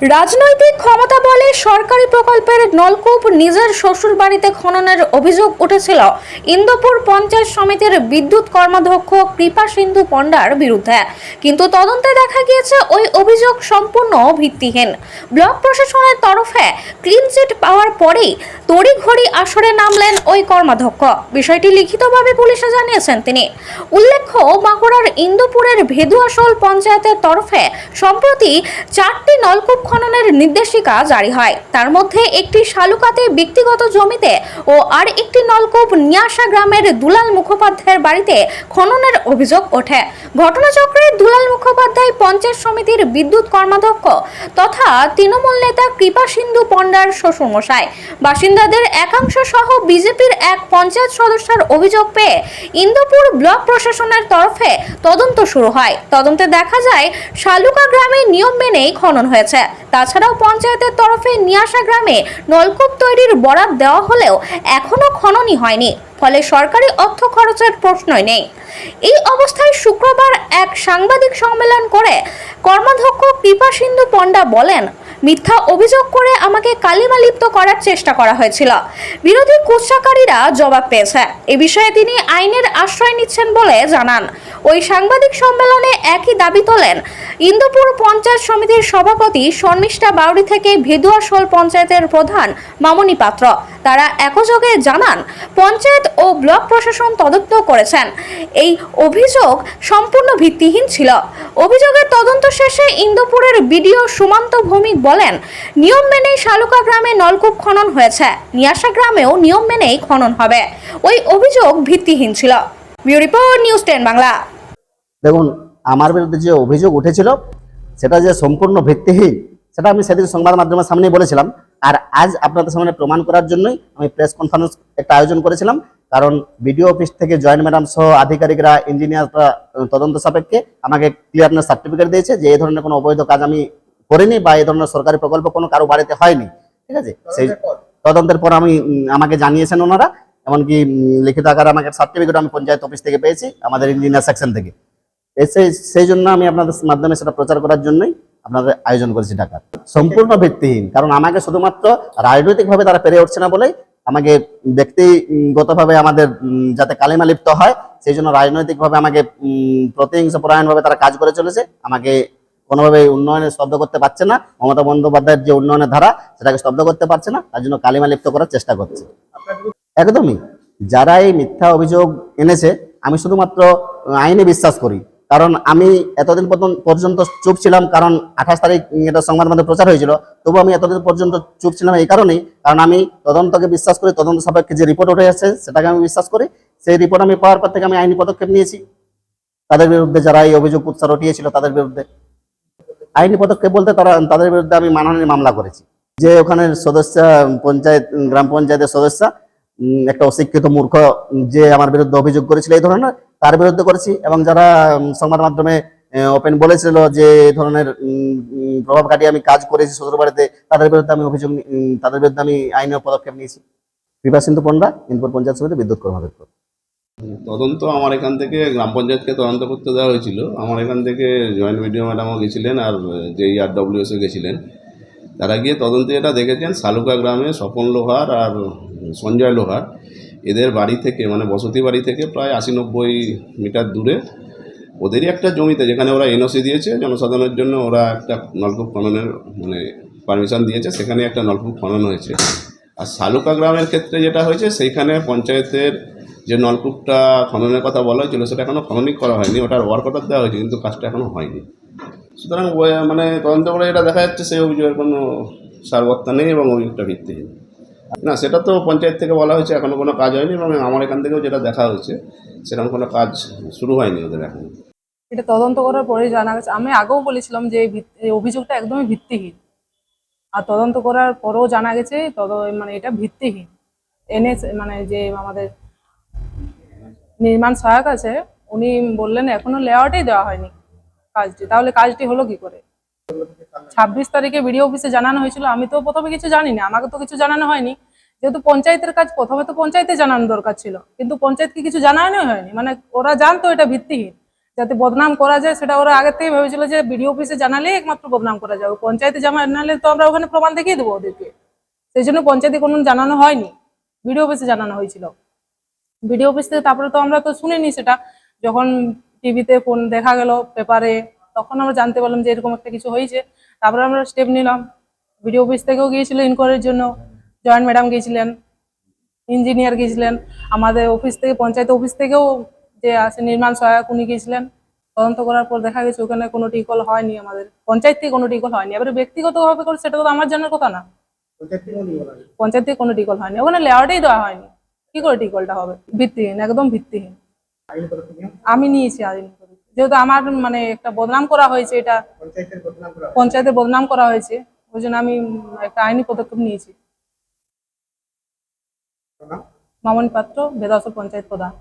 রাজনৈতিক ক্ষমতা বলে সরকারি প্রকল্পের নলকূপ নিজের শ্বশুর বাড়িতে খননের অভিযোগ উঠেছিল। ইন্দোপুর পঞ্চায়েত সমিতির বিদ্যুৎ কর্মাধ্যক্ষ কৃপা সিন্ধু পণ্ডার বিরুদ্ধে। কিন্তু তদন্তে দেখা গিয়েছে, ওই অভিযোগ সম্পূর্ণ ভিত্তিহীন। ব্লক প্রশাসনের তরফে ক্লিন চিট পাওয়ার পরেই তড়িঘড়ি আসরে নামলেন ওই কর্মাধ্যক্ষ। বিষয়টি লিখিতভাবে পুলিশে জানিয়েছেন তিনি। উল্লেখ্য, বাঁকুড়ার ইন্দোপুরের ভেদুয়াশোল পঞ্চায়েতের তরফে সম্প্রতি চারটি নলকূপ খননের নির্দেশিকা জারি হয়। তার মধ্যে একটি শালুকাতে ব্যক্তিগত জমিতে ও আর একটি নলকূপ নিয়াশা গ্রামের দুলাল মুখোপাধ্যায়ের বাড়িতে খননের অভিযোগ ওঠে। ঘটনাচক্রে দুলাল মুখোপাধ্যায় পঞ্চায়েত সমিতির বিদ্যুৎ কর্মাধ্যক্ষ তথা তৃণমূল নেতা কৃপা সিন্ধু পণ্ডার শ্বশুরমশাই। বাসিন্দাদের একাংশ সহ বিজেপির এক পঞ্চায়েত সদস্যের অভিযোগ পেয়ে ইন্দোপুর ব্লক প্রশাসনের তরফে তদন্ত শুরু হয়। তদন্তে দেখা যায়, শালুকা গ্রামে নিয়ম মেনেই খনন হয়েছে। তাছাড়াও পঞ্চায়েতের তরফে নিয়াশা গ্রামে নলকূপ তৈরির বরাদ দেওয়া হলেও এখনও খননই হয়নি, ফলে সরকারি অর্থ খরচের প্রশ্নই নেই। এই অবস্থায় শুক্রবার এক সাংবাদিক সম্মেলন করে কর্মাধ্যক্ষ কৃপা সিন্ধু পণ্ডা বলেন, মিথ্যা অভিযোগ করে আমাকে কালিমা লিপ্ত করার চেষ্টা করা হয়েছিল। বিরোধী কুৎসাকারীরা জবাব পেয়েছে। এ বিষয়ে তিনি আইনের আশ্রয় নিচ্ছেন বলে জানান। ওই সাংবাদিক সম্মেলনে একই দাবি তোলেন। ইন্দুপুর পঞ্চায়েত সমিতির সভাপতি শর্মিষ্ঠা বাউরি থেকে ভেদুয়াশোল পঞ্চায়েতের প্রধান মামনি পাত্র। তারা একযোগে জানান, পঞ্চায়েত ও ব্লক প্রশাসন তদন্ত করেছেন। এই অভিযোগ সম্পূর্ণ ভিত্তিহীন ছিল। অভিযোগের তদন্ত শেষে ইন্দুপুরের বিডিও সুমান্ত ভৌমিক বলেন, নিয়ম মেনেই শালুকা গ্রামে নলকূপ খনন হয়েছে। নিয়াশা গ্রামেও নিয়ম মেনেই খনন হবে। ওই অভিযোগ ভিত্তিহীন ছিল। Bureau report news ten Bangla. দেখুন আমার বিরুদ্ধে যে অভিযোগ উঠেছিল সেটা যে সম্পূর্ণ ভিত্তিহীন সেটা আমি সেদিন সংবাদ মাধ্যমের সামনেই বলেছিলাম। আর আজ আপনাদের সামনে প্রমাণ করার জন্যই আমি প্রেস কনফারেন্স একটা আয়োজন করেছিলাম। কারণ বিডিও অফিস থেকে জয়েন্ট ম্যাডাম সহ আধিকারিকরা ইঞ্জিনিয়াররা তদন্ত সাপেক্ষে আমাকে ক্লিয়ারনেস সার্টিফিকেট দিয়েছে যে এই ধরনের কোনো অবৈধ কাজ আমি করিনি বা এই ধরনের সরকারি প্রকল্প কোনো কারও বাড়িতে হয়নি। ঠিক আছে? সেই তদন্তের পর? আমি আমাকে জানিয়েছেন ওনারা। এমনকি লিখিত আকারে আমাকে সার্টিফিকেট আমি পঞ্চায়েত অফিস থেকে পেয়েছি আমাদের ইঞ্জিনিয়ার সেকশন থেকে। সেই জন্য আমি আপনাদের মাধ্যমে সেটা প্রচার করার জন্যই আপনাদের আয়োজন করেছি ঢাকার। সম্পূর্ণ ভিত্তিহীন কারণ আমাকে শুধুমাত্র রাজনৈতিকভাবে তারা পেরে উঠছে না বলেই আমাকে ব্যক্তিগতভাবে আমাদের যাতে কালিমা লিপ্ত হয় সেই জন্য রাজনৈতিকভাবে আমাকে উম, প্রতিহিংস পরায়ণভাবে তারা কাজ করে চলেছে। আমাকে কোনোভাবে উন্নয়নে স্তব্ধ করতে পারছে না। মমতা বন্দ্যোপাধ্যায়ের যে উন্নয়নের ধারা সেটাকে স্তব্ধ করতে পারছে না। তার জন্য কালিমা লিপ্ত করার চেষ্টা করছে। একদমই যারা এই মিথ্যা অভিযোগ এনেছে আমি শুধুমাত্র আইনে বিশ্বাস করি। কারণ আমি এতদিন পর্যন্ত- চুপ ছিলাম, কারণ আঠাশ তারিখ এটা সংবাদ মাধ্যমে প্রচার হয়েছিল তবু আমি এতদিন পর্যন্ত চুপ ছিলাম এই কারণেই, কারণ আমি তদন্তকে বিশ্বাস করি, তদন্ত সাপেক্ষে যে রিপোর্ট উঠে আসছে সেটাকে আমি বিশ্বাস করি, সেই রিপোর্ট আমি পাওয়ার পর থেকে আমি আইনি পদক্ষেপ নিয়েছি। তাদের বিরুদ্ধে যারা এই অভিযোগ উৎসাহ রটিয়েছিল, তাদের বিরুদ্ধে। আইনি পদক্ষেপ বলতে তারা, তাদের বিরুদ্ধে আমি মানহানির মামলা করেছি। যে ওখানের সদস্য, পঞ্চায়েত, গ্রাম পঞ্চায়েতের সদস্য একটা অশিক্ষিত মূর্খ যে আমার বিরুদ্ধে অভিযোগ করেছিল এই ধরনের, তার বিরুদ্ধে করেছি এবং যারা সংবাদ মাধ্যমে ওপেন বলেছিল যে এই ধরনের প্রভাব খাটিয়ে আমি কাজ করেছি শ্বশুর বাড়িতে তাদের বিরুদ্ধে আমি অভিযোগ তাদের বিরুদ্ধে আমি আইনের পদক্ষেপ নিয়েছি। কৃপা সিন্ধু পণ্ডা ইন্দুর পঞ্চায়েত সমিতি, বিদ্যুৎ কর্মাধ্যক্ষ তদন্ত আমার এখান থেকে, গ্রাম পঞ্চায়েতকে তদন্ত করতে দেওয়া হয়েছিল। আমার এখান থেকে জয়েন্ট ভিডিও ম্যাডামও গেছিলেন আর, যেই আর ডব্লিউএসও গেছিলেন। তারা গিয়ে তদন্তে এটা দেখেছেন শালুকা গ্রামে স্বপন লোহার আর সঞ্জয় লোহার, এদের বাড়ি থেকে মানে বসতি বাড়ি থেকে প্রায় আশি নব্বই মিটার দূরে ওদেরই একটা জমিতে, যেখানে ওরা এনওসি দিয়েছে, জনসাধারণের জন্য ওরা একটা নলকূপ খননের মানে পারমিশন দিয়েছে, সেখানে একটা নলকূপ খনন হয়েছে। আর শালুকা গ্রামের ক্ষেত্রে যেটা হয়েছে, সেইখানে পঞ্চায়েতের যে নলকূপটা খননের কথা বলা হয়েছিল, সেটা এখনও খননই করা হয়নি, ওটার ওয়ার্ক অর্ডার দেওয়া হয়েছে, কিন্তু কাজটা এখনও হয়নি। সুতরাং মানে তদন্ত করে যেটা দেখা যাচ্ছে, সেই অভিযোগের কোনো সারবত্তা নেই এবং অভিযোগটা ভিত্তিহীন। না, সেটা তো পঞ্চায়েত থেকে বলা হয়েছে এখনও কোনো কাজ হয়নি এবং আমার এখান থেকেও যেটা দেখা হয়েছে, সেরকম কোনো কাজ শুরু হয়নি ওদের এখন। এটা তদন্ত করার পরে জানা গেছে। আমি আগেও বলেছিলাম যে অভিযোগটা একদমই ভিত্তিহীন। আর তদন্ত করার পরেও জানা গেছে, তদ মানে এটা ভিত্তিহীন। এনে মানে যে আমাদের নির্মাণ সহায়ক আছে, উনি বললেন, এখনও লেআউটেই দেওয়া হয়নি কাজটি। তাহলে কাজটি হলো কি করে? ছাব্বিশ তারিখে বিডিও অফিসে জানানো হয়েছিল। আমি তো প্রথমে কিছু জানি না আমাকে তো কিছু জানানো হয়নি। যেহেতু পঞ্চায়েতের কাজ, প্রথমে তো পঞ্চায়েতে জানানো দরকার ছিল। কিন্তু পঞ্চায়েতকে কিছু জানানো হয়নি? মানে ওরা জানতো এটা ভিত্তিহীন, যাতে বদনাম করা যায়, সেটা ওরা আগে থেকে ভেবেছিল যে বিডিও অফিসে জানালে একমাত্র বদনাম করা যাবে পঞ্চায়েতে জানালে তো আমরা ওখানে প্রমাণ দেখিয়ে দেবো ওদেরকে। সেই জন্য পঞ্চায়েতে কোনো জানানো হয়নি। বিডিও অফিসে জানানো হয়েছিল। বিডিও অফিস থেকে তারপরে তো আমরা তো শুনিনি সেটা। যখন টিভিতে ফোন দেখা গেল, পেপারে তখন আমরা জানতে পারলাম যে এরকম একটা কিছু হয়েছে। তারপরে আমরা স্টেপ নিলাম। বিডিও অফিস থেকেও গিয়েছিল ইনকোয়ারির জন্য। জয়েন্ট ম্যাডাম গিয়েছিলেন ইঞ্জিনিয়ার গিয়েছিলেন। আমাদের অফিস থেকে পঞ্চায়েত অফিস থেকেও যে আছে নির্মাণ সহায়ক উনি গিয়েছিলেন। তদন্ত করার পর দেখা গেছে ওখানে কোনো টিকল হয়নি আমাদের। পঞ্চায়েত থেকে কোনো টিকল হয়নি। এবারে ব্যক্তিগতভাবে করে সেটা তো আমার জানার কথা না। পঞ্চায়েত থেকে কোনো টিকল হয়নি। ওখানে লেআউটেই দেওয়া হয়নি। কি করে টিকলটা হবে? ভিত্তিহীন একদম ভিত্তিহীন। আমি নিয়েছি আইন। যেহেতু আমার মানে একটা বদনাম করা হয়েছে এটা। পঞ্চায়েতে বদনাম করা হয়েছে ওই জন্য আমি একটা আইনি পদক্ষেপ নিয়েছি। মামনি পাত্র বেদাসর পঞ্চায়েত প্রধান।